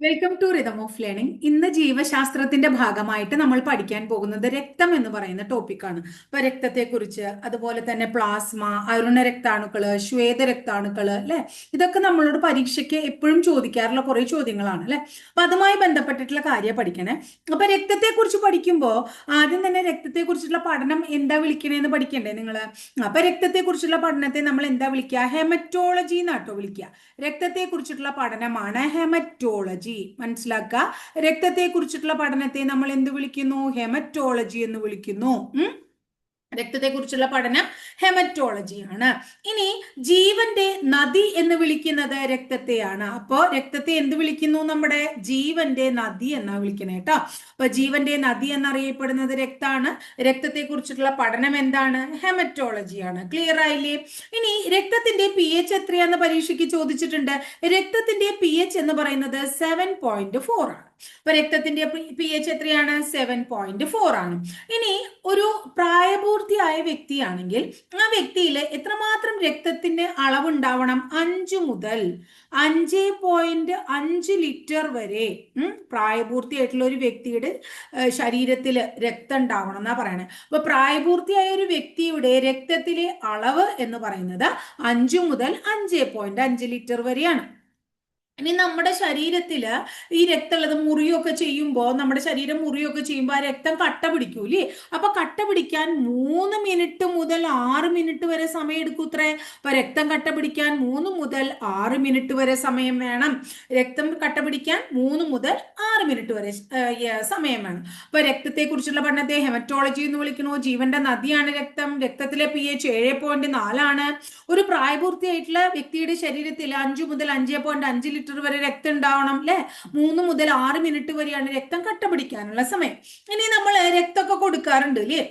Welcome to rhythm of learning ഇന്ന് ജീവശാസ്ത്രത്തിന്റെ ഭാഗമായിട്ട് നമ്മൾ പഠിക്കാൻ പോകുന്നത് രക്തം എന്ന് പറയുന്ന ടോപ്പിക്കാണ് അപ്പൊ രക്തത്തെക്കുറിച്ച് അതുപോലെ തന്നെ പ്ലാസ്മ അരുണ രക്താണുക്കൾ ശ്വേത രക്താണുക്കൾ അല്ലെ? ഇതൊക്കെ നമ്മളോട് പരീക്ഷയ്ക്ക് എപ്പോഴും ചോദിക്കാറുള്ള കുറെ ചോദ്യങ്ങളാണ് അല്ലെ? അപ്പൊ അതുമായി ബന്ധപ്പെട്ടിട്ടുള്ള കാര്യം പഠിക്കണേ. അപ്പൊ രക്തത്തെക്കുറിച്ച് പഠിക്കുമ്പോൾ ആദ്യം തന്നെ രക്തത്തെക്കുറിച്ചുള്ള പഠനം എന്താ വിളിക്കണേന്ന് പഠിക്കണ്ടേ നിങ്ങൾ അപ്പൊ രക്തത്തെക്കുറിച്ചുള്ള പഠനത്തെ നമ്മൾ എന്താ വിളിക്കുക? ഹെമറ്റോളജി എന്നാട്ടോ വിളിക്കുക. രക്തത്തെക്കുറിച്ചിട്ടുള്ള പഠനമാണ് ഹെമറ്റോളജി. മനസ്സിലാക്കുക രക്തത്തെ കുറിച്ചിട്ടുള്ള പഠനത്തെ നമ്മൾ എന്ത് വിളിക്കുന്നു? ഹെമറ്റോളജി എന്ന് വിളിക്കുന്നു. രക്തത്തെക്കുറിച്ചുള്ള പഠനം ഹെമറ്റോളജിയാണ്. ഇനി ജീവന്റെ നദി എന്ന് വിളിക്കുന്നത് രക്തത്തെയാണ്. അപ്പോ രക്തത്തെ എന്ത് വിളിക്കുന്നു നമ്മുടെ? ജീവന്റെ നദി എന്നാ വിളിക്കണേ കേട്ടോ. അപ്പൊ ജീവന്റെ നദി എന്നറിയപ്പെടുന്നത് രക്താണ്. രക്തത്തെക്കുറിച്ചിട്ടുള്ള പഠനം എന്താണ്? ഹെമറ്റോളജിയാണ്. ക്ലിയർ ആയില്ലേ? ഇനി രക്തത്തിന്റെ പി എച്ച് എത്രയാന്ന് പരീക്ഷയ്ക്ക് ചോദിച്ചിട്ടുണ്ട്. രക്തത്തിന്റെ പി എച്ച് എന്ന് പറയുന്നത് സെവൻ പോയിന്റ് ഫോർ ആണ്. അപ്പൊ രക്തത്തിന്റെ പി എച്ച് എത്രയാണ്? സെവൻ പോയിന്റ് ഫോർ ആണ്. ഇനി ഒരു പ്രായപൂർത്തിയായ വ്യക്തിയാണെങ്കിൽ ആ വ്യക്തിയിൽ എത്രമാത്രം രക്തത്തിന്റെ അളവുണ്ടാവണം? അഞ്ച് മുതൽ അഞ്ച് പോയിന്റ് അഞ്ച് ലിറ്റർ വരെ പ്രായപൂർത്തിയായിട്ടുള്ള ഒരു വ്യക്തിയുടെ ശരീരത്തിൽ രക്തം ഉണ്ടാവണം എന്നാ പറയണത് അപ്പൊ പ്രായപൂർത്തിയായ ഒരു വ്യക്തിയുടെ രക്തത്തിലെ അളവ് എന്ന് പറയുന്നത് അഞ്ചു മുതൽ അഞ്ച് പോയിന്റ് അഞ്ച് ലിറ്റർ വരെയാണ്. ഇനി നമ്മുടെ ശരീരത്തിൽ ഈ രക്തമുള്ളത് മുറിയൊക്കെ ചെയ്യുമ്പോൾ നമ്മുടെ ശരീരം മുറിയൊക്കെ ചെയ്യുമ്പോൾ ആ രക്തം കട്ട പിടിക്കൂലേ അപ്പൊ കട്ട പിടിക്കാൻ മൂന്ന് മിനിറ്റ് മുതൽ ആറ് മിനിറ്റ് വരെ സമയം എടുക്കൂത്രേ അപ്പൊ രക്തം കട്ട പിടിക്കാൻ മൂന്ന് മുതൽ ആറ് മിനിറ്റ് വരെ സമയം വേണം. രക്തം കട്ട പിടിക്കാൻ മൂന്ന് മുതൽ ആറ് മിനിറ്റ് വരെ സമയം വേണം. അപ്പൊ രക്തത്തെ കുറിച്ചുള്ള പഠനത്തെ ഹെമറ്റോളജി എന്ന് വിളിക്കണു ജീവന്റെ നദിയാണ് രക്തം. രക്തത്തിലെ പി എച്ച് ഏഴ് പോയിന്റ് നാലാണ്. ഒരു പ്രായപൂർത്തിയായിട്ടുള്ള വ്യക്തിയുടെ ശരീരത്തിൽ അഞ്ചു മുതൽ അഞ്ച് പോയിന്റ് അഞ്ച് ലിറ്റർ ലിറ്റർ വരെ രക്തം ഉണ്ടാവണം അല്ലെ മൂന്ന് മുതൽ ആറ് മിനിറ്റ് വരെയാണ് രക്തം കട്ട പിടിക്കാനുള്ള സമയം. ഇനി നമ്മൾ രക്തമൊക്കെ കൊടുക്കാറുണ്ട് അല്ലേ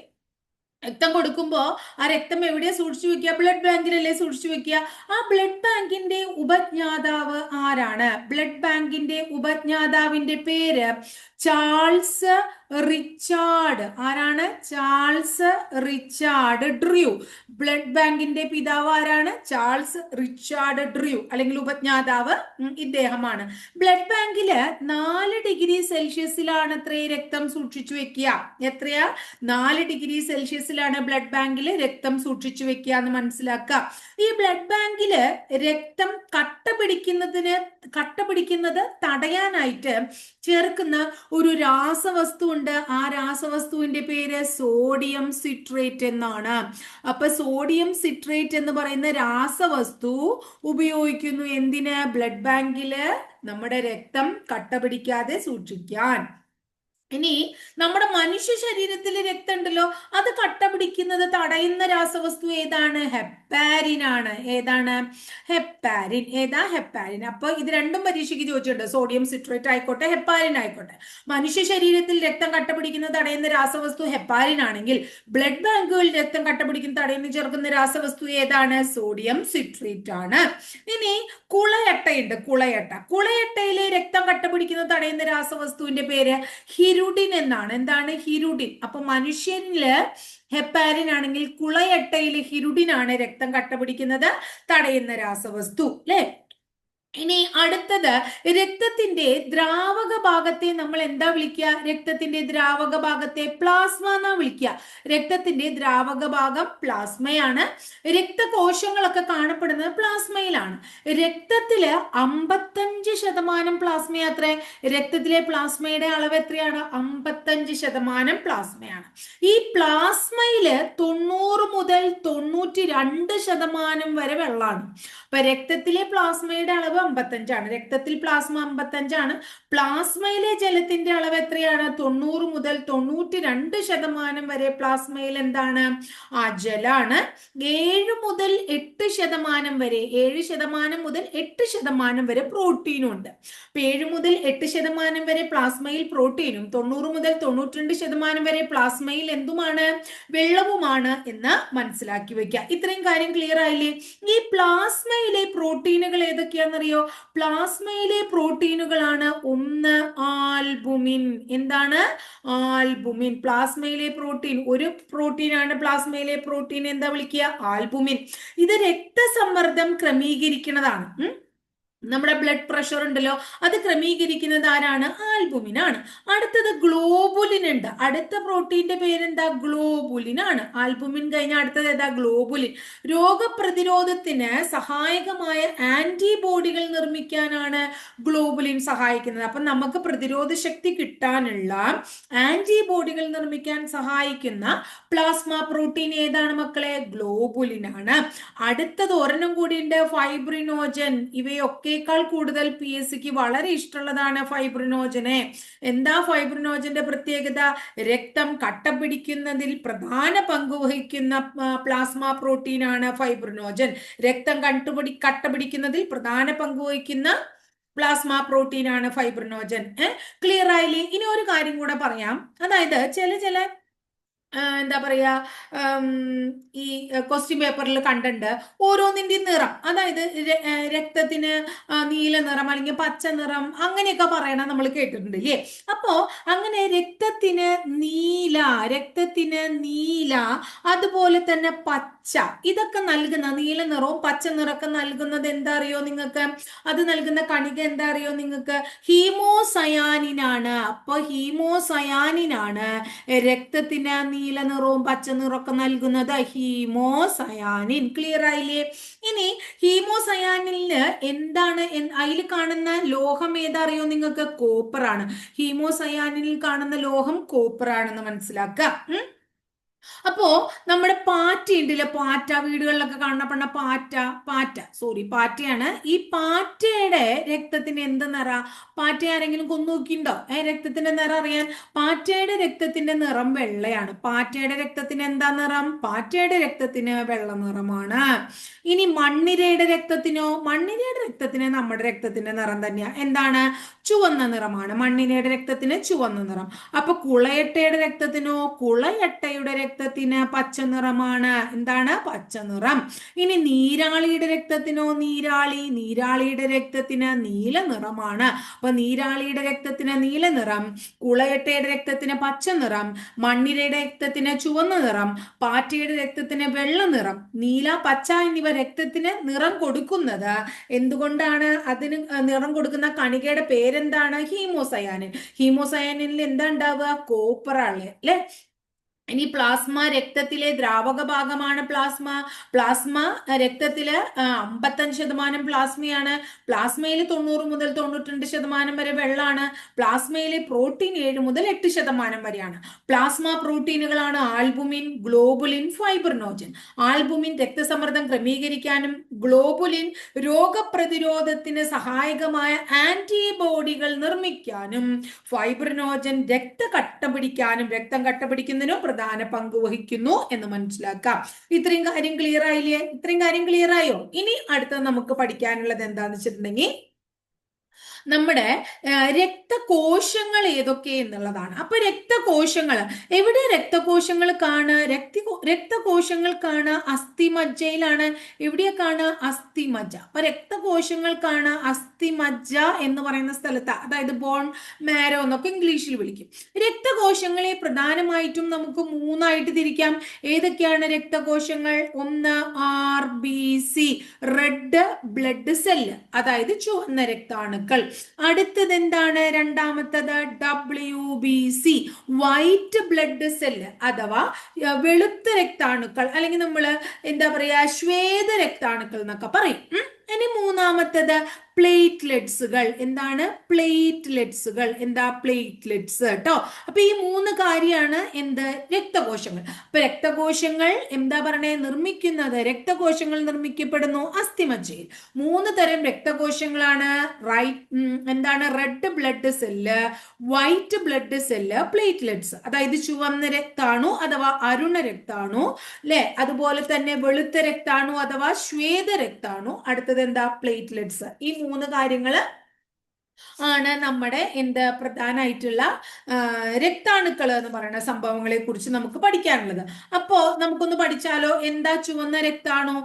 രക്തം കൊടുക്കുമ്പോൾ ആ രക്തം എവിടെയാ സൂക്ഷിച്ചു വെക്കുക? ബ്ലഡ് ബാങ്കിലല്ലേ സൂക്ഷിച്ചു വെക്കുക? ആ ബ്ലഡ് ബാങ്കിന്റെ ഉപജ്ഞാതാവ് ആരാണ്? ബ്ലഡ് ബാങ്കിന്റെ ഉപജ്ഞാതാവിന്റെ പേര് ചാൾസ് റിച്ചാർഡ്. ആരാണ്? ചാൾസ് റിച്ചാർഡ് ഡ്രൂ ബ്ലഡ് ബാങ്കിന്റെ പിതാവ് ആരാണ്? ചാൾസ് റിച്ചാർഡ് ഡ്രൂ അല്ലെങ്കിൽ ഉപജ്ഞാതാവ് ഇദ്ദേഹമാണ്. ബ്ലഡ് ബാങ്കിൽ നാല് ഡിഗ്രി സെൽഷ്യസിലാണ് അത്രേ രക്തം സൂക്ഷിച്ചു വെക്കുക. എത്രയാ? നാല് ഡിഗ്രി സെൽഷ്യസിലാണ് ബ്ലഡ് ബാങ്കിൽ രക്തം സൂക്ഷിച്ചു വെക്കുക എന്ന് മനസ്സിലാക്കുക. ഈ ബ്ലഡ് ബാങ്കിൽ രക്തം കട്ട പിടിക്കുന്നതിന് കട്ട പിടിക്കുന്നത് തടയാനായിട്ട് ചേർക്കുന്ന ഒരു രാസവസ്തു ഉണ്ട് ആ രാസവസ്തുവിന്റെ പേര് സോഡിയം സിട്രേറ്റ് എന്നാണ്. അപ്പൊ സോഡിയം സിട്രേറ്റ് എന്ന് പറയുന്ന രാസവസ്തു ഉപയോഗിക്കുന്നു എന്തിന്? ബ്ലഡ് ബാങ്കിൽ നമ്മുടെ രക്തം കട്ട പിടിക്കാതെ സൂക്ഷിക്കാൻ. ഇനി നമ്മുടെ മനുഷ്യ ശരീരത്തിൽ രക്തം ഉണ്ടല്ലോ അത് കട്ട പിടിക്കുന്നത് തടയുന്ന രാസവസ്തു ഏതാണ്? ഹെപ്പാരിൻ ആണ്. ഏതാണ്? ഹെപ്പാരിൻ. ഏതാ? ഹെപ്പാരിൻ. അപ്പൊ ഇത് രണ്ടും പരീക്ഷയ്ക്ക് ചോദിച്ചിട്ടുണ്ട്. സോഡിയം സിട്രേറ്റ് ആയിക്കോട്ടെ ഹെപ്പാരിൻ ആയിക്കോട്ടെ. മനുഷ്യ ശരീരത്തിൽ രക്തം കട്ട പിടിക്കുന്നത് തടയുന്ന രാസവസ്തു ഹെപ്പാരിൻ ആണെങ്കിൽ ബ്ലഡ് ബാങ്കുകളിൽ രക്തം കട്ട പിടിക്കുന്ന തടയുന്ന ചേർക്കുന്ന രാസവസ്തു ഏതാണ്? സോഡിയം സിട്രേറ്റ് ആണ്. ഇനി കുളയട്ടയുണ്ട് കുളയട്ട. കുളയട്ടയിലെ രക്തം കട്ട പിടിക്കുന്നത് തടയുന്ന രാസവസ്തുവിന്റെ പേര് ഹിരുഡിൻ എന്നാണ്. എന്താണ് ഹിരുഡിൻ അപ്പൊ മനുഷ്യനിൽ ഹെപ്പാരിൻ ആണെങ്കിൽ കുളയട്ടയിലെ ഹിരുഡിൻ ആണ് രക്തം കട്ടപിടിക്കുന്നത്. തടയുന്ന രാസവസ്തു. അല്ലെ ഇനി അടുത്തത് രക്തത്തിന്റെ ദ്രാവക ഭാഗത്തെ നമ്മൾ എന്താ വിളിക്കുക? രക്തത്തിന്റെ ദ്രാവക ഭാഗത്തെ പ്ലാസ്മ എന്നാ വിളിക്കുക. രക്തത്തിന്റെ ദ്രാവക ഭാഗം പ്ലാസ്മയാണ് രക്തകോശങ്ങളൊക്കെ കാണപ്പെടുന്നത് പ്ലാസ്മയിലാണ് രക്തത്തിൽ അമ്പത്തഞ്ച് ശതമാനം പ്ലാസ്മ അത്രേ. രക്തത്തിലെ പ്ലാസ്മയുടെ അളവ് എത്രയാണ്? അമ്പത്തഞ്ച് ശതമാനം പ്ലാസ്മയാണ് ഈ പ്ലാസ്മയിൽ തൊണ്ണൂറ് മുതൽ തൊണ്ണൂറ്റി രണ്ട് ശതമാനം വരെ വെള്ളമാണ് അപ്പൊ രക്തത്തിലെ പ്ലാസ്മയുടെ അളവ് അമ്പത്തഞ്ചാണ്. രക്തത്തിൽ പ്ലാസ്മ അമ്പത്തഞ്ചാണ്. പ്ലാസ്മയിലെ ജലത്തിന്റെ അളവ് എത്രയാണ്? തൊണ്ണൂറ് മുതൽ തൊണ്ണൂറ്റി രണ്ട് ശതമാനം വരെ പ്ലാസ്മയിൽ എന്താണ്? ആ ജലാണ് ഏഴ് മുതൽ എട്ട് ശതമാനം വരെ ഏഴ് ശതമാനം മുതൽ എട്ട് ശതമാനം വരെ പ്രോട്ടീനും ഉണ്ട്. അപ്പൊ ഏഴ് മുതൽ എട്ട് ശതമാനം വരെ പ്ലാസ്മയിൽ പ്രോട്ടീനും തൊണ്ണൂറ് മുതൽ തൊണ്ണൂറ്റിരണ്ട് ശതമാനം വരെ പ്ലാസ്മയിൽ എന്തുമാണ്? വെള്ളവുമാണ് എന്ന് മനസ്സിലാക്കി വെക്കുക. ഇത്രയും കാര്യം ക്ലിയർ ആയില്ലേ? ഈ പ്ലാസ്മയിലെ പ്രോട്ടീനുകൾ ഏതൊക്കെയാണെന്നറിയോ പ്ലാസ്മയിലെ പ്രോട്ടീനുകളാണ് ഒന്ന് ആൽബുമിൻ. എന്താണ്? ആൽബുമിൻ. പ്ലാസ്മയിലെ പ്രോട്ടീൻ. ഒരു പ്രോട്ടീനാണ് പ്ലാസ്മയിലെ പ്രോട്ടീൻ. എന്താ വിളിക്കുക? ആൽബുമിൻ. ഇത് രക്തസമ്മർദ്ദം ക്രമീകരിക്കുന്നതാണ്. നമ്മുടെ ബ്ലഡ് പ്രഷർ ഉണ്ടല്ലോ അത് ക്രമീകരിക്കുന്നത് ആരാണ്? ആൽബുമിൻ ആണ് അടുത്തത് ഗ്ലോബുലിൻ ഉണ്ട് അടുത്ത പ്രോട്ടീന്റെ പേരെന്താ? ഗ്ലോബുലിൻ ആണ് ആൽബുമിൻ കഴിഞ്ഞ അടുത്തത് ഏതാ? ഗ്ലോബുലിൻ. രോഗപ്രതിരോധത്തിന് സഹായകമായ ആന്റിബോഡികൾ നിർമ്മിക്കാനാണ് ഗ്ലോബുലിൻ സഹായിക്കുന്നത്. അപ്പൊ നമുക്ക് പ്രതിരോധ ശക്തി കിട്ടാനുള്ള ആന്റിബോഡികൾ നിർമ്മിക്കാൻ സഹായിക്കുന്ന പ്ലാസ്മ പ്രോട്ടീൻ ഏതാണ് മക്കളെ? ഗ്ലോബുലിൻ ആണ് അടുത്തത് ഒരെണ്ണം കൂടിയുണ്ട്. ഫൈബ്രിനോജൻ. ഇവയൊക്കെ ഒക്കേക്കാൾ കൂടുതൽ പി എസ് സിക്ക് വളരെ ഇഷ്ടമുള്ളതാണ് ഫൈബ്രിനോജനെ. എന്താ ഫൈബ്രിനോജന്റെ പ്രത്യേകത? രക്തം കട്ട പിടിക്കുന്നതിൽ പ്രധാന പങ്ക് വഹിക്കുന്ന പ്ലാസ്മ പ്രോട്ടീൻ ആണ് ഫൈബ്രിനോജൻ. രക്തം കട്ടുപിടി കട്ട പിടിക്കുന്നതിൽ പ്രധാന പങ്ക് വഹിക്കുന്ന പ്ലാസ്മ പ്രോട്ടീൻ ആണ് ഫൈബ്രിനോജൻ. ക്ലിയർ ആയില്ലേ? ഇനി ഒരു കാര്യം കൂടെ പറയാം. അതായത് ചില ചില എന്താ പറയാ ഈ ക്വസ്റ്റ്യൻ പേപ്പറിൽ കണ്ടുണ്ട് ഓരോന്നിന്റെയും നിറം അതായത് രക്തത്തിന് നീല നിറം അല്ലെങ്കിൽ പച്ച നിറം അങ്ങനെയൊക്കെ പറയണ നമ്മൾ കേട്ടിട്ടുണ്ട് അല്ലേ അപ്പോ അങ്ങനെ രക്തത്തിന് നീല രക്തത്തിന് നീല അതുപോലെ തന്നെ പച്ച ഇതൊക്കെ നൽകുന്ന നീല നിറവും പച്ച നിറമൊക്കെ നൽകുന്നത് എന്താ അറിയോ നിങ്ങൾക്ക്? അത് നൽകുന്ന കണിക എന്താ അറിയോ നിങ്ങൾക്ക്? ഹീമോസയാനിനാണ്. അപ്പൊ ഹീമോസയാനിനാണ് രക്തത്തിന് നീല നിറവും പച്ച നിറമൊക്കെ നൽകുന്നത്. ഹീമോസയാനിൻ. ക്ലിയർ ആയില്ലേ? ഇനി ഹീമോസയാനിന് എന്താണ് അതിൽ കാണുന്ന ലോഹം ഏതറിയോ നിങ്ങൾക്ക്? കോപ്പറാണ് ഹീമോസയാനിൽ കാണുന്ന ലോഹം കോപ്പറാണെന്ന് മനസ്സിലാക്കുക. അപ്പോ നമ്മുടെ പാറ്റ ഉണ്ടല്ലോ? പാറ്റ വീടുകളിലൊക്കെ കാണപ്പെടുന്ന പാറ്റ പാറ്റ. സോറി പാറ്റയാണ്. ഈ പാറ്റയുടെ രക്തത്തിന് എന്ത് നിറ? പാറ്റ ആരെങ്കിലും കൊന്നു നോക്കിണ്ടോ ഏ രക്തത്തിന്റെ നിറം അറിയാൻ. പാറ്റയുടെ രക്തത്തിന്റെ നിറം വെള്ളയാണ്. പാറ്റയുടെ രക്തത്തിന് എന്താ നിറം? പാറ്റയുടെ രക്തത്തിന് വെള്ള നിറമാണ്. ഇനി മണ്ണിരയുടെ രക്തത്തിനോ? മണ്ണിരയുടെ രക്തത്തിന് നമ്മുടെ രക്തത്തിന്റെ നിറം തന്നെയാ. എന്താണ്? ചുവന്ന നിറമാണ്. മണ്ണിനയുടെ രക്തത്തിന് ചുവന്ന നിറം. അപ്പൊ കുളയട്ടയുടെ രക്തത്തിനോ കുളയട്ടയുടെ രക്തത്തിന് പച്ച നിറമാണ്. എന്താണ്? പച്ച നിറം. ഇനി നീരാളിയുടെ രക്തത്തിനോ നീരാളി നീരാളിയുടെ രക്തത്തിന് നീല നിറമാണ്. അപ്പൊ നീരാളിയുടെ രക്തത്തിന് നീല നിറം കുളയട്ടയുടെ രക്തത്തിന് പച്ച നിറം മണ്ണിരയുടെ രക്തത്തിന് ചുവന്ന നിറം പാറ്റയുടെ രക്തത്തിന് വെള്ള നിറം നീല പച്ച എന്നിവ രക്തത്തിന് നിറം കൊടുക്കുന്നത് എന്തുകൊണ്ടാണ്? അതിന് നിറം കൊടുക്കുന്ന കണികയുടെ പേരെന്താണ്? ഹീമോസയാനിൻ. ഹീമോസയാനിൽ എന്താ ഉണ്ടാവുക? കോപ്പറാണ് അല്ലെ? ഇനി പ്ലാസ്മ രക്തത്തിലെ ദ്രാവക ഭാഗമാണ് പ്ലാസ്മ. പ്ലാസ്മ രക്തത്തിൽ അമ്പത്തഞ്ച് ശതമാനം പ്ലാസ്മയാണ്. പ്ലാസ്മയിൽ തൊണ്ണൂറ് മുതൽ തൊണ്ണൂറ്റിരണ്ട് ശതമാനം വരെ വെള്ളമാണ് പ്ലാസ്മയിലെ പ്രോട്ടീൻ ഏഴ് മുതൽ എട്ട് ശതമാനം വരെയാണ്. പ്ലാസ്മ പ്രോട്ടീനുകളാണ് ആൽബുമിൻ ഗ്ലോബുലിൻ ഫൈബർനോജൻ. ആൽബുമിൻ രക്തസമ്മർദ്ദം ക്രമീകരിക്കാനും ഗ്ലോബുലിൻ രോഗപ്രതിരോധത്തിന് സഹായകമായ ആന്റിബോഡികൾ നിർമ്മിക്കാനും ഫൈബ്രനോജൻ രക്ത കട്ട പിടിക്കാനും രക്തം കട്ട പിടിക്കുന്നതിനും പ്രധാന പങ്ക് വഹിക്കുന്നു എന്ന് മനസ്സിലാക്കാം. ഇത്രയും കാര്യം ക്ലിയർ ആയില്ലേ? ഇത്രയും കാര്യം ക്ലിയർ ആയോ? ഇനി അടുത്ത നമുക്ക് പഠിക്കാനുള്ളത് എന്താന്ന് വെച്ചിട്ടുണ്ടെങ്കിൽ നമ്മുടെ രക്തകോശങ്ങൾ ഏതൊക്കെ എന്നുള്ളതാണ്. അപ്പൊ രക്തകോശങ്ങൾ എവിടെ രക്തകോശങ്ങൾ കാണ രക്തി രക്തകോശങ്ങൾ കാണ അസ്ഥിമജ്ജയിലാണ്. എവിടെയാ കാണ അസ്ഥിമജ്ജ. അപ്പൊ രക്തകോശങ്ങൾ കാണ അസ്ഥിമജ്ജ എന്ന് പറയുന്ന സ്ഥലത്ത് അതായത് ബോൺ മാരോ എന്നൊക്കെ ഇംഗ്ലീഷിൽ വിളിക്കും. രക്തകോശങ്ങളെ പ്രധാനമായിട്ടും നമുക്ക് മൂന്നായിട്ട് തിരിക്കാം. ഏതൊക്കെയാണ് രക്തകോശങ്ങൾ? ഒന്ന് R B C. Red blood cell അതായത് ചുവന്ന രക്താണുക്കൾ. അടുത്തത് എന്താണ് രണ്ടാമത്തത് W B C white blood cell അഥവാ വെളുത്ത രക്താണുക്കൾ അല്ലെങ്കിൽ നമ്മൾ എന്താ പറയാ ശ്വേത രക്താണുക്കൾ എന്നൊക്കെ പറയും. ഇനി മൂന്നാമത്തത് പ്ലേറ്റ്ലെറ്റ്സുകൾ. എന്താണ്? പ്ലേറ്റ്ലെറ്റ്സുകൾ. എന്താ പ്ലേറ്റ്ലെറ്റ്സ് കേട്ടോ അപ്പൊ ഈ മൂന്ന് കാര്യമാണ് എന്ത്? രക്തകോശങ്ങൾ. അപ്പൊ രക്തകോശങ്ങൾ എന്താ പറയണേ? നിർമ്മിക്കുന്നത് രക്തകോശങ്ങൾ നിർമ്മിക്കപ്പെടുന്നു അസ്ഥിമജ്ജയിൽ. മൂന്ന് തരം രക്തകോശങ്ങളാണ്. റൈറ്റ് എന്താണ്? Red blood cell white blood cell platelets അതായത് ചുവന്ന രക്താണു അഥവാ അരുണ രക്താണു അല്ലെ അതുപോലെ തന്നെ വെളുത്ത രക്താണു അഥവാ ശ്വേത രക്താണു. അടുത്തത് എന്താ? പ്ലേറ്റ്ലെറ്റ്സ് ഈ മൂന്ന് കാര്യങ്ങൾ ആണ് നമ്മുടെ എന്ത് പ്രധാനമായിട്ടുള്ള രക്താണുക്കൾ എന്ന് പറയുന്ന സംഭവങ്ങളെ കുറിച്ച് നമുക്ക് പഠിക്കാനുള്ളത്. അപ്പോ നമുക്കൊന്ന് പഠിച്ചാലോ? എന്താ ചുവന്ന രക്താണു?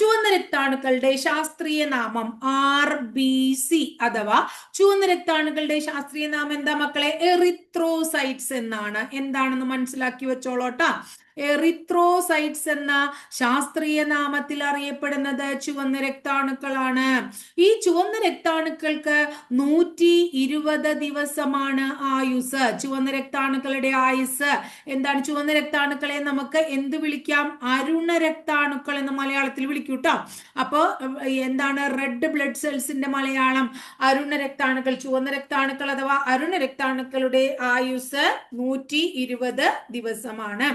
ചുവന്ന രക്താണുക്കളുടെ ശാസ്ത്രീയ നാമം ആർ ബി സി അഥവാ ചുവന്ന രക്താണുക്കളുടെ ശാസ്ത്രീയ നാമം എന്താ മക്കളെ? എറിത്രോസൈറ്റ്സ് എന്നാണ്. എന്താണെന്ന് മനസ്സിലാക്കി വെച്ചോളോട്ടാ. എറിത്രോസൈറ്റ്സ് എന്ന ശാസ്ത്രീയ നാമത്തിൽ അറിയപ്പെടുന്നത് ചുവന്ന രക്താണുക്കളാണ്. ഈ ചുവന്ന രക്താണുക്കൾക്ക് നൂറ്റി ഇരുപത് ദിവസമാണ് ആയുസ്. ചുവന്ന രക്താണുക്കളുടെ ആയുസ് എന്താണ്? ചുവന്ന രക്താണുക്കളെ നമുക്ക് എന്ത് വിളിക്കാം? അരുണ രക്താണുക്കൾ എന്ന് മലയാളത്തിൽ വിളിക്കൂ കേട്ടോ. അപ്പോ എന്താണ്? റെഡ് ബ്ലഡ് സെൽസിന്റെ മലയാളം അരുണ രക്താണുക്കൾ ചുവന്ന രക്താണുക്കൾ അഥവാ അരുണ രക്താണുക്കളുടെ ആയുസ് നൂറ്റി ഇരുപത് ദിവസമാണ്.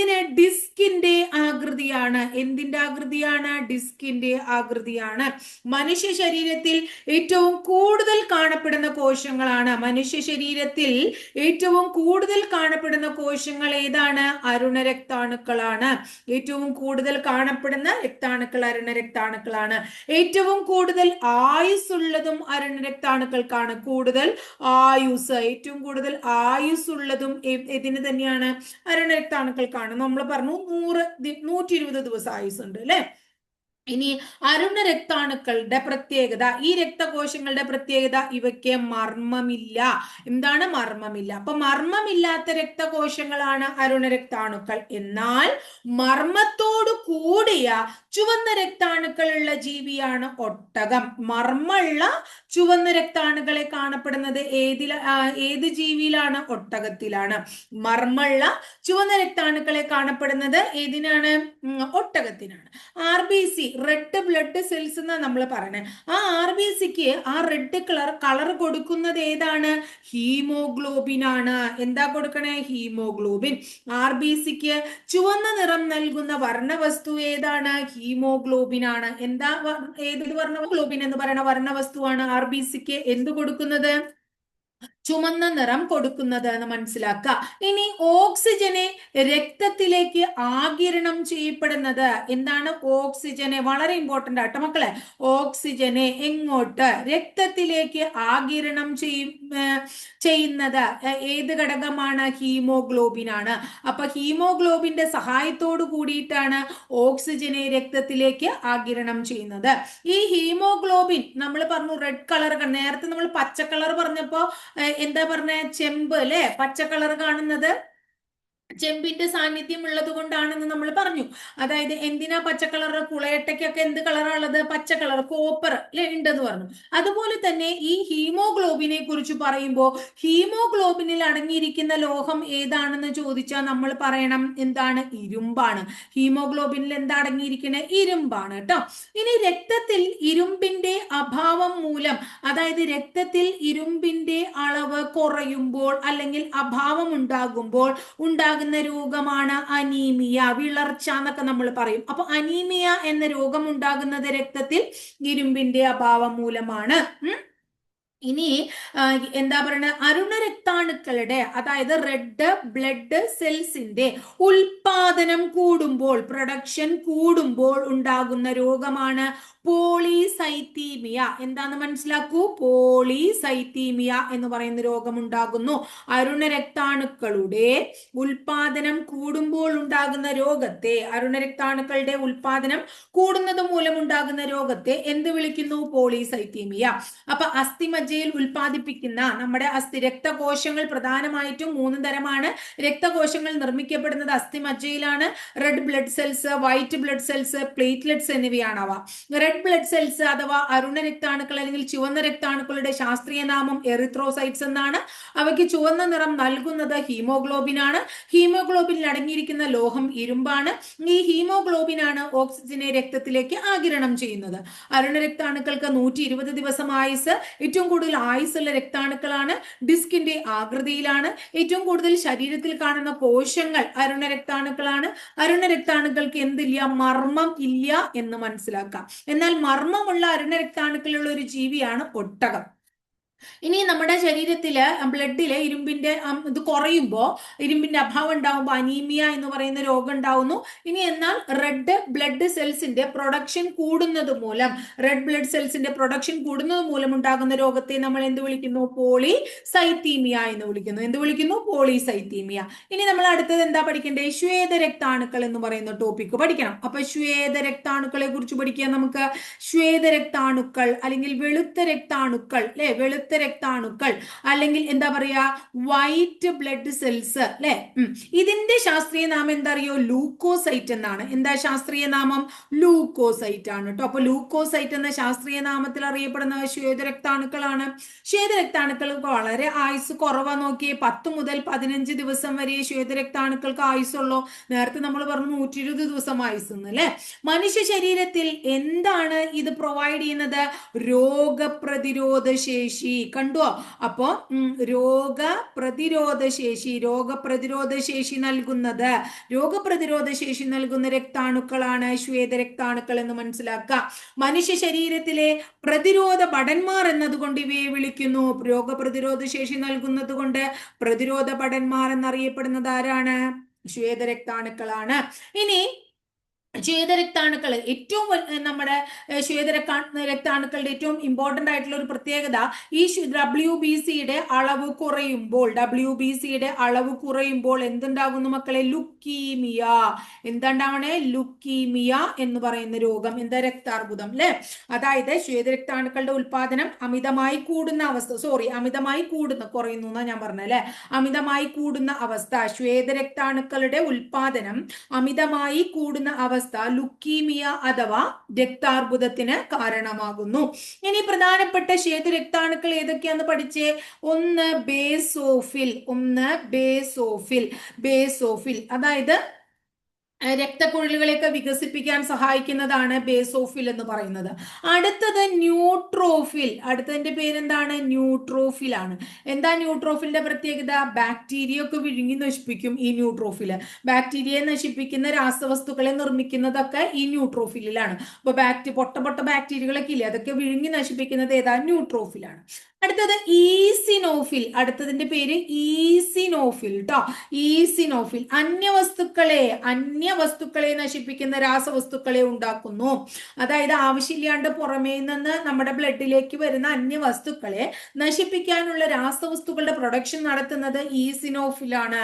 ഇതിന് ഡിസ്കിന്റെ ആകൃതിയാണ്. എന്തിന്റെ ആകൃതിയാണ്? ഡിസ്കിന്റെ ആകൃതിയാണ്. മനുഷ്യ ശരീരത്തിൽ ഏറ്റവും കൂടുതൽ കാണപ്പെടുന്ന കോശങ്ങളാണ്. മനുഷ്യ ശരീരത്തിൽ ഏറ്റവും കൂടുതൽ കാണപ്പെടുന്ന കോശങ്ങൾ ഏതാണ്? അരുണ രക്താണുക്കളാണ്. ഏറ്റവും കൂടുതൽ കാണപ്പെടുന്ന രക്താണുക്കൾ അരുണ രക്താണുക്കളാണ്. ഏറ്റവും കൂടുതൽ ആയുസ്സുള്ളതും അരുണ രക്താണുക്കൾക്കാണ്. കൂടുതൽ ആയുസ് ഏറ്റവും കൂടുതൽ ആയുസ്സുള്ളതും ഇതിന് തന്നെയാണ്? അരുണ രക്താണുക്കൾക്കാണ് നമ്മൾ പറഞ്ഞു നൂറ് നൂറ്റി ഇരുപത് ദിവസം ആയുസ്സുണ്ട് അല്ലെ? ഇനി അരുണ രക്താണുക്കളുടെ പ്രത്യേകത. ഈ രക്തകോശങ്ങളുടെ പ്രത്യേകത ഇവയ്ക്ക് മർമ്മമില്ല. എന്താണ് മർമ്മമില്ല? അപ്പൊ മർമ്മമില്ലാത്ത രക്തകോശങ്ങളാണ് അരുണ രക്താണുക്കൾ. എന്നാൽ മർമ്മത്തോടു കൂടിയ ചുവന്ന രക്താണുക്കളുള്ള ജീവിയാണ് ഒട്ടകം. മർമ്മമുള്ള ചുവന്ന രക്താണുക്കളെ കാണപ്പെടുന്നത് ഏതില ഏത് ജീവിയിലാണ്? ഒട്ടകത്തിലാണ്. മർമ്മമുള്ള ചുവന്ന രക്താണുക്കളെ കാണപ്പെടുന്നത് ഏതിനാണ്? ഒട്ടകത്തിനാണ്. R B C red blood cells എന്ന് നമ്മൾ പറയുന്നത് ആ ആർ ബി സിക്ക് ആ റെഡ് കളർ കളർ കൊടുക്കുന്നത് ഏതാണ്? ഹീമോഗ്ലോബിൻ ആണ്. എന്താ കൊടുക്കണേ? ഹീമോഗ്ലോബിൻ ആർ ബി സിക്ക് ചുവന്ന നിറം നൽകുന്ന വർണവസ്തു ഏതാണ്? ഹീമോഗ്ലോബിൻ ആണ് എന്താ ഏതൊരു വർണ ഗ്ലോബിൻ എന്ന് പറയുന്ന വർണ വസ്തുവാണ് ആർ ബി സിക്ക് എന്ത് കൊടുക്കുന്നത്? ചുമന്ന നിറം കൊടുക്കുന്നത് എന്ന് മനസ്സിലാക്കുക. ഇനി ഓക്സിജനെ രക്തത്തിലേക്ക് ആകിരണം ചെയ്യപ്പെടുന്നത് എന്താണ്? ഓക്സിജനെ വളരെ ഇമ്പോർട്ടന്റ് ആട്ടോ മക്കളെ. ഓക്സിജനെ എങ്ങോട്ട്? രക്തത്തിലേക്ക് ആകിരണം ചെയ്യുന്നത് ഏത് ഘടകമാണ്? ഹീമോഗ്ലോബിൻ ആണ്. അപ്പൊ ഹീമോഗ്ലോബിന്റെ സഹായത്തോടു കൂടിയിട്ടാണ് ഓക്സിജനെ രക്തത്തിലേക്ക് ആകിരണം ചെയ്യുന്നത്. ഈ ഹീമോഗ്ലോബിൻ നമ്മൾ പറഞ്ഞു റെഡ് കളർ നേരത്തെ നമ്മൾ പച്ച കളർ പറഞ്ഞപ്പോ എന്താ പറഞ്ഞ? ചെമ്പ് അല്ലെ? പച്ച കളർ കാണുന്നത്? ചെമ്പിന്റെ സാന്നിധ്യം ഉള്ളത് കൊണ്ടാണെന്ന് നമ്മൾ പറഞ്ഞു. അതായത് എന്തിനാ പച്ച കളർ കുളയട്ടയ്ക്കൊക്കെ എന്ത് കളറാണുള്ളത് പച്ച കളർ കോപ്പർ അല്ലെ ഉണ്ടെന്ന് പറഞ്ഞു. അതുപോലെ തന്നെ ഈ ഹീമോഗ്ലോബിനെ കുറിച്ച് പറയുമ്പോൾ ഹീമോഗ്ലോബിനിൽ അടങ്ങിയിരിക്കുന്ന ലോഹം ഏതാണെന്ന് ചോദിച്ചാൽ നമ്മൾ പറയണം എന്താണ്? ഇരുമ്പാണ്. ഹീമോഗ്ലോബിനിൽ എന്താ അടങ്ങിയിരിക്കുന്നത് ഇരുമ്പാണ് കേട്ടോ ഇനി രക്തത്തിൽ ഇരുമ്പിന്റെ അഭാവം മൂലം അതായത് രക്തത്തിൽ ഇരുമ്പിന്റെ അളവ് കുറയുമ്പോൾ അല്ലെങ്കിൽ അഭാവം ഉണ്ടാകുമ്പോൾ ഉണ്ടാകുന്ന ഉണ്ടാകുന്ന രോഗമാണ് അനീമിയ. വിളർച്ച എന്നൊക്കെ നമ്മൾ പറയും. അപ്പൊ അനീമിയ എന്ന രോഗം ഉണ്ടാകുന്നത് രക്തത്തിൽ ഇരുമ്പിന്റെ അഭാവം മൂലമാണ്. ഇനി എന്താ പറയുന്നത് അരുണരക്താണുക്കളുടെ അതായത് റെഡ് ബ്ലഡ് സെൽസിന്റെ ഉൽപാദനം കൂടുമ്പോൾ പ്രൊഡക്ഷൻ കൂടുമ്പോൾ ഉണ്ടാകുന്ന രോഗമാണ് പോളിസൈത്തീമിയ. എന്താന്ന് മനസ്സിലാക്കൂ? പോളിസൈത്തീമിയ എന്ന് പറയുന്ന രോഗം ഉണ്ടാകുന്നു അരുണ രക്താണുക്കളുടെ ഉൽപാദനം കൂടുമ്പോൾ ഉണ്ടാകുന്ന രോഗത്തെ അരുണരക്താണുക്കളുടെ ഉൽപാദനം കൂടുന്നത് മൂലം ഉണ്ടാകുന്ന രോഗത്തെ എന്ത് വിളിക്കുന്നു? പോളിസൈത്തീമിയ. അപ്പൊ അസ്ഥിമജ്ജയിൽ ഉൽപാദിപ്പിക്കുന്ന നമ്മുടെ അസ്ഥി രക്തകോശങ്ങൾ പ്രധാനമായിട്ടും മൂന്ന് തരമാണ്. രക്തകോശങ്ങൾ നിർമ്മിക്കപ്പെടുന്നത് അസ്ഥിമജ്ജയിലാണ്. Red blood cells white blood cells platelets എന്നിവയാണ് അവ റെഡ് ബ്ലഡ് സെൽസ് അഥവാ അരുണ രക്താണുക്കൾ അല്ലെങ്കിൽ ചുവന്ന രക്താണുക്കളുടെ ശാസ്ത്രീയ നാമം എറിത്രോസൈറ്റ്സ് എന്നാണ്. അവയ്ക്ക് ചുവന്ന നിറം നൽകുന്നത് ഹീമോഗ്ലോബിൻ ആണ്. ഹീമോഗ്ലോബിനിൽ അടങ്ങിയിരിക്കുന്ന ലോഹം ഇരുമ്പാണ്. ഈ ഹീമോഗ്ലോബിൻ ആണ് ഓക്സിജനെ രക്തത്തിലേക്ക് ആകിരണം ചെയ്യുന്നത്. അരുണ രക്താണുക്കൾക്ക് നൂറ്റി ഇരുപത് ദിവസം ആയുസ്. ഏറ്റവും കൂടുതൽ ആയുസുള്ള രക്താണുക്കളാണ്. ഡിസ്കിന്റെ ആകൃതിയിലാണ്. ഏറ്റവും കൂടുതൽ ശരീരത്തിൽ കാണുന്ന കോശങ്ങൾ അരുണ രക്താണുക്കളാണ്. അരുണ രക്താണുക്കൾക്ക് എന്തില്ല? മർമ്മം ഇല്ല എന്ന് മനസ്സിലാക്കാം. എന്നാൽ മർമ്മമുള്ള അരുണരക്താണുക്കളുള്ള ഒരു ജീവിയാണ് ഒട്ടകം ഇനി നമ്മുടെ ശരീരത്തിൽ ബ്ലഡിൽ ഇരുമ്പിന്റെ ഇത് കുറയുമ്പോൾ ഇരുമ്പിന്റെ അഭാവം ഉണ്ടാകുമ്പോൾ അനീമിയ എന്ന് പറയുന്ന രോഗം ഉണ്ടാവുന്നു. ഇനി എന്നാൽ റെഡ് ബ്ലഡ് സെൽസിന്റെ പ്രൊഡക്ഷൻ കൂടുന്നത് മൂലം റെഡ് ബ്ലഡ് സെൽസിന്റെ പ്രൊഡക്ഷൻ കൂടുന്നത് മൂലം ഉണ്ടാകുന്ന രോഗത്തെ നമ്മൾ എന്ത് വിളിക്കുന്നു? പോളി സൈത്തീമിയ എന്ന് വിളിക്കുന്നു. എന്ത് വിളിക്കുന്നു? പോളി സൈത്തീമിയ ഇനി നമ്മൾ അടുത്തത് എന്താ പഠിക്കേണ്ടത്? ശ്വേത രക്താണുക്കൾ എന്ന് പറയുന്ന ടോപ്പിക്ക് പഠിക്കണം. അപ്പൊ ശ്വേത രക്താണുക്കളെ കുറിച്ച് പഠിക്കാൻ നമുക്ക്. ശ്വേത രക്താണുക്കൾ അല്ലെങ്കിൽ വെളുത്ത രക്താണുക്കൾ അല്ലെ? വെളുത്ത വെളുത്ത രക്താണുക്കൾ അല്ലെങ്കിൽ എന്താ പറയാ വൈറ്റ് ബ്ലഡ് സെൽസ് അല്ലെ? ഇതിന്റെ ശാസ്ത്രീയ നാമം എന്താ അറിയോ ലൂക്കോസൈറ്റ് എന്നാണ്. എന്താ ശാസ്ത്രീയ നാമം? ലൂക്കോസൈറ്റ് ആണ് കേട്ടോ അപ്പൊ ലൂക്കോസൈറ്റ് എന്ന ശാസ്ത്രീയ നാമത്തിൽ അറിയപ്പെടുന്ന ശ്വേതരക്താണുക്കളാണ് ശ്വേതരക്താണുക്കൾക്ക് വളരെ ആയുസ് കുറവാ നോക്കിയേ. പത്ത് മുതൽ പതിനഞ്ച് ദിവസം വരെ ശ്വേതരക്താണുക്കൾക്ക് ആയുസുള്ളൂ നേരത്തെ നമ്മൾ പറഞ്ഞു നൂറ്റി ഇരുപത് ദിവസം ആയുസ് അല്ലേ? മനുഷ്യ ശരീരത്തിൽ എന്താണ് ഇത് പ്രൊവൈഡ് ചെയ്യുന്നത്? രോഗപ്രതിരോധ ശേഷി. കണ്ടോ അപ്പോ രോഗപ്രതിരോധ ശേഷി രോഗപ്രതിരോധ ശേഷി നൽകുന്നത്. രോഗപ്രതിരോധ ശേഷി നൽകുന്ന രക്താണുക്കളാണ് ശ്വേത രക്താണുക്കൾ എന്ന് മനസ്സിലാക്കുക. മനുഷ്യ ശരീരത്തിലെ പ്രതിരോധ ഭടന്മാർ എന്നതുകൊണ്ട് ഇവയെ വിളിക്കുന്നു. രോഗപ്രതിരോധ ശേഷി നൽകുന്നത് കൊണ്ട് പ്രതിരോധ ഭടന്മാർ എന്നറിയപ്പെടുന്നത് ആരാണ്? ശ്വേതരക്താണുക്കളാണ് ഇനി ശ്വേതരക്താണുക്കൾ ഏറ്റവും നമ്മുടെ ശ്വേത രക്താണുക്കളുടെ ഏറ്റവും ഇമ്പോർട്ടന്റ് ആയിട്ടുള്ള ഒരു പ്രത്യേകത ഈ ഡബ്ല്യു ബി സിയുടെ അളവ് കുറയുമ്പോൾ ഡബ്ല്യു ബി സിയുടെ അളവ് കുറയുമ്പോൾ എന്തുണ്ടാകുന്നു മക്കളെ? ലുക്കീമിയ. എന്താണ്ടാവണേ? ലുക്കീമിയ എന്ന് പറയുന്ന രോഗം. എന്താ രക്താർബുദം അല്ലെ അതായത് ശ്വേത രക്താണുക്കളുടെ ഉൽപാദനം അമിതമായി കൂടുന്ന അവസ്ഥ. സോറി അമിതമായി കൂടുന്ന കുറയുന്നു എന്നാ ഞാൻ പറഞ്ഞത് അല്ലെ അമിതമായി കൂടുന്ന അവസ്ഥ ശ്വേത രക്താണുക്കളുടെ ഉൽപാദനം അമിതമായി കൂടുന്ന അവസ്ഥ അവസ്ഥ ലുക്കീമിയ അഥവാ രക്താർബുദത്തിന് കാരണമാകുന്നു. ഇനി പ്രധാനപ്പെട്ട ശ്വേത രക്താണുക്കൾ ഏതൊക്കെയാന്ന് പഠിച്ചേ? ഒന്ന് ബേസോഫിൽ ഒന്ന് ബേസോഫിൽ ബേസോഫിൽ. അതായത് രക്തക്കുഴലുകളെയൊക്കെ വികസിപ്പിക്കാൻ സഹായിക്കുന്നതാണ് ബേസോഫിൽ എന്ന് പറയുന്നത്. അടുത്തത് ന്യൂട്രോഫിൽ. അടുത്തതിന്റെ പേരെന്താണ്? ന്യൂട്രോഫിൽ ആണ് എന്താ ന്യൂട്രോഫിലിന്റെ പ്രത്യേകത? ബാക്ടീരിയ ഒക്കെ വിഴുങ്ങി നശിപ്പിക്കും ഈ ന്യൂട്രോഫിൽ ബാക്ടീരിയയെ നശിപ്പിക്കുന്ന രാസവസ്തുക്കളെ നിർമ്മിക്കുന്നതൊക്കെ ഈ ന്യൂട്രോഫിലാണ് അപ്പോൾ ബാക്ടി പൊട്ട പൊട്ട ബാക്ടീരിയകളൊക്കെ ഇല്ലേ? അതൊക്കെ വിഴുങ്ങി നശിപ്പിക്കുന്നത് ഏതാ? ന്യൂട്രോഫിലാണ്. അടുത്തത് ഈസിനോഫിൽ അടുത്തതിന്റെ പേര് ഈസിനോഫിൽ കേട്ടോ ഈസിനോഫിൽ അന്യവസ്തുക്കളെ അന്യവസ്തുക്കളെ നശിപ്പിക്കുന്ന രാസവസ്തുക്കളെ ഉണ്ടാക്കുന്നു. അതായത് ആവശ്യമില്ലാണ്ട് പുറമേ നിന്ന് നമ്മുടെ ബ്ലഡിലേക്ക് വരുന്ന അന്യവസ്തുക്കളെ നശിപ്പിക്കാനുള്ള രാസവസ്തുക്കളുടെ പ്രൊഡക്ഷൻ നടത്തുന്നത് ഈസിനോഫിലാണ്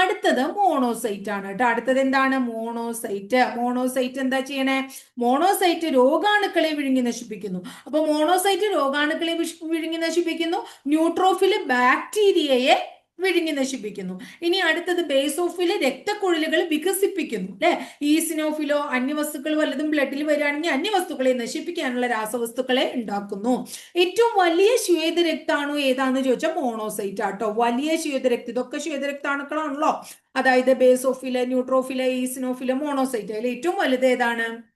അടുത്തത് മോണോസൈറ്റ് ആണ് കേട്ടോ അടുത്തത് എന്താണ്? മോണോസൈറ്റ് മോണോസൈറ്റ് എന്താ ചെയ്യണേ? മോണോസൈറ്റ് രോഗാണുക്കളെ വിഴുങ്ങി നശിപ്പിക്കുന്നു. അപ്പൊ മോണോസൈറ്റ് രോഗാണുക്കളെ വിഴുങ്ങി നശിപ്പിക്കുന്നു. ന്യൂട്രോഫിൽ ബാക്ടീരിയയെ വിഴുങ്ങി നശിപ്പിക്കുന്നു. ഇനി അടുത്തത് ബേസോഫിൽ രക്തക്കുഴലുകൾ വികസിപ്പിക്കുന്നു. അല്ലെ? ഈസിനോഫിലോ അന്യവസ്തുക്കൾ വല്ലതും ബ്ലഡിൽ വരികയാണെങ്കിൽ അന്യവസ്തുക്കളെ നശിപ്പിക്കാനുള്ള രാസവസ്തുക്കളെ ഉണ്ടാക്കുന്നു. ഏറ്റവും വലിയ ശ്വേത രക്താണു ഏതാന്ന് ചോദിച്ചാൽ മോണോസൈറ്റ് ആട്ടോ വലിയ ശ്വേത രക്ത ഇതൊക്കെ ശ്വേത രക്താണുക്കളാണല്ലോ അതായത് ബേസോഫിൽ ന്യൂട്രോഫിൽ ഈസിനോഫിൽ മോണോസൈറ്റ്. അതിൽ ഏറ്റവും വലുത് ഏതാണ്?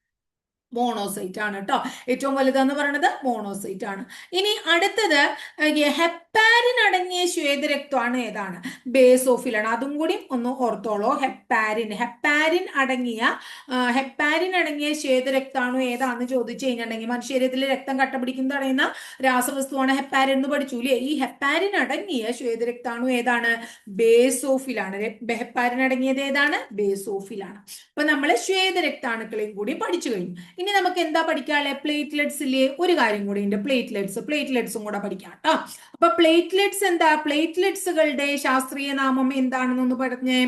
മോണോസൈറ്റ് ആണ് കേട്ടോ ഏറ്റവും വലുതെന്ന് പറയുന്നത് മോണോസൈറ്റ് ആണ്. ഇനി അടുത്തത് ഹെപ്പാരിൻ അടങ്ങിയ ശ്വേതരക്തമാണ് ഏതാണ്? ബേസോഫിലാണ് അതും കൂടി ഒന്ന് ഓർത്തോളോ. ഹെപ്പാരിൻ. ഹെപ്പാരിൻ അടങ്ങിയ ഹെപ്പാരിൻ അടങ്ങിയ ശ്വേതരക്താണു ഏതാന്ന് ചോദിച്ചു കഴിഞ്ഞിട്ടുണ്ടെങ്കിൽ മനുഷ്യരത്തിൽ രക്തം കട്ട പിടിക്കുന്ന തടയുന്ന രാസവസ്തുവാണ് ഹെപ്പാരിൻ എന്ന് പഠിച്ചു അല്ലേ ഈ ഹെപ്പാരിൻ അടങ്ങിയ ശ്വേതരക്താണു ഏതാണ്? ബേസോഫിലാണ് ഹെപ്പാരിൻ അടങ്ങിയത് ഏതാണ്? ബേസോഫിലാണ് അപ്പൊ നമ്മൾ ശ്വേതരക്താണുക്കളെയും കൂടി പഠിച്ചു കഴിഞ്ഞു. ഇനി നമുക്ക് എന്താ പഠിക്കാല്ലേ ഇല്ലേ? ഒരു കാര്യം കൂടി ഉണ്ട്. പ്ലേറ്റ്ലെറ്റ്സ് പ്ലേറ്റ്ലെറ്റ്സും കൂടെ പഠിക്കാം കേട്ടോ. അപ്പൊ പ്ലേറ്റ്ലെറ്റ്സ് എന്താ? പ്ലേറ്റ്ലെറ്റ്സുകളുടെ ശാസ്ത്രീയ നാമം എന്താണെന്നൊന്ന് പറഞ്ഞേ.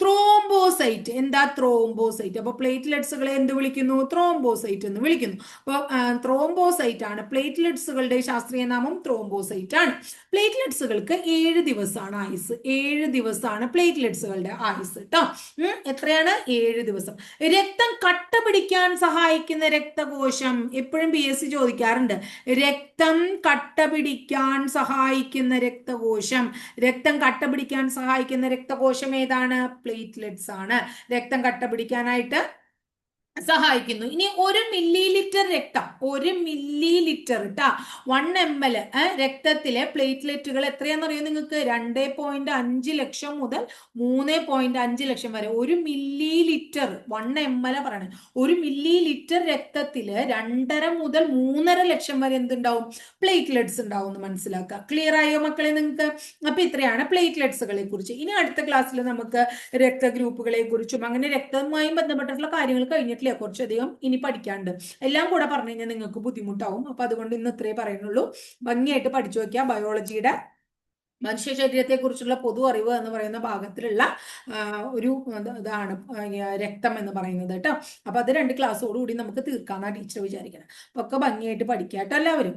ത്രോംബോസൈറ്റ്. എന്താ ത്രോംബോസൈറ്റ്? അപ്പൊ പ്ലേറ്റ്ലെറ്റ്സുകളെ എന്ത് വിളിക്കുന്നു? ത്രോംബോസൈറ്റ് എന്ന് വിളിക്കുന്നു. അപ്പോൾ ത്രോംബോസൈറ്റ് ആണ് പ്ലേറ്റ്ലെറ്റ്സുകളുടെ ശാസ്ത്രീയ നാമം ത്രോംബോസൈറ്റ് ആണ് പ്ലേറ്റ്ലെറ്റ്സുകൾക്ക് ഏഴ് ദിവസമാണ് ആയുസ് ഏഴ് ദിവസമാണ് പ്ലേറ്റ്ലെറ്റ്സുകളുടെ ആയുസ് കേട്ടോ എത്രയാണ്? ഏഴ് ദിവസം. രക്തം കട്ട പിടിക്കാൻ സഹായിക്കുന്ന രക്തകോശം എപ്പോഴും പി എസ് സി ചോദിക്കാറുണ്ട്. രക്തം കട്ട പിടിക്കാൻ സഹായിക്കുന്ന രക്തകോശം. രക്തം കട്ട പിടിക്കാൻ സഹായിക്കുന്ന രക്തകോശം ഏതാണ്? പ്ലേറ്റ്ലെറ്റ്സ് ആണ് രക്തം കട്ട പിടിക്കാനായിട്ട് സഹായിക്കുന്നു. ഇനി ഒരു മില്ലി ലിറ്റർ രക്തം ഒരു മില്ലി ലിറ്റർ കേട്ടാ വൺ എം എൽ രക്തത്തിലെ പ്ലേറ്റ്ലെറ്റുകൾ എത്രയാണെന്ന് അറിയാം നിങ്ങൾക്ക്? രണ്ട് പോയിന്റ് അഞ്ച് ലക്ഷം മുതൽ മൂന്ന് പോയിന്റ് അഞ്ച് ലക്ഷം വരെ. ഒരു millilitre one M L പറയണത് ഒരു മില്ലി ലിറ്റർ രക്തത്തിൽ രണ്ടര മുതൽ മൂന്നര ലക്ഷം വരെ എന്തുണ്ടാവും? പ്ലേറ്റ്ലെറ്റ്സ് ഉണ്ടാവും എന്ന് മനസ്സിലാക്കുക. ക്ലിയർ ആയോ മക്കളെ നിങ്ങൾക്ക്? അപ്പൊ ഇത്രയാണ് പ്ലേറ്റ്ലെറ്റ്സുകളെ കുറിച്ച്. ഇനി അടുത്ത ക്ലാസ്സിൽ നമുക്ക് രക്തഗ്രൂപ്പുകളെ കുറിച്ചും അങ്ങനെ രക്തവുമായി ബന്ധപ്പെട്ടിട്ടുള്ള കാര്യങ്ങൾ കഴിഞ്ഞിട്ട് പറ്റില്ല കുറച്ചധികം ഇനി പഠിക്കാണ്ട്. എല്ലാം കൂടെ പറഞ്ഞു കഴിഞ്ഞാൽ നിങ്ങൾക്ക് ബുദ്ധിമുട്ടാവും. അപ്പൊ അതുകൊണ്ട് ഇന്ന് ഇത്രേ പറയുന്നുള്ളൂ. ഭംഗിയായിട്ട് പഠിച്ചു നോക്കിയാൽ ബയോളജിയുടെ മനുഷ്യ ശരീരത്തെ കുറിച്ചുള്ള പൊതു അറിവ് എന്ന് പറയുന്ന ഭാഗത്തിലുള്ള ഒരു ഇതാണ് രക്തം എന്ന് പറയുന്നത് കേട്ടോ. അപ്പൊ അത് രണ്ട് ക്ലാസ്സോടുകൂടി നമുക്ക് തീർക്കാന്നാ ടീച്ചർ വിചാരിക്കണം. അപ്പൊ ഒക്കെ ഭംഗിയായിട്ട് പഠിക്കാം കേട്ടോ എല്ലാവരും.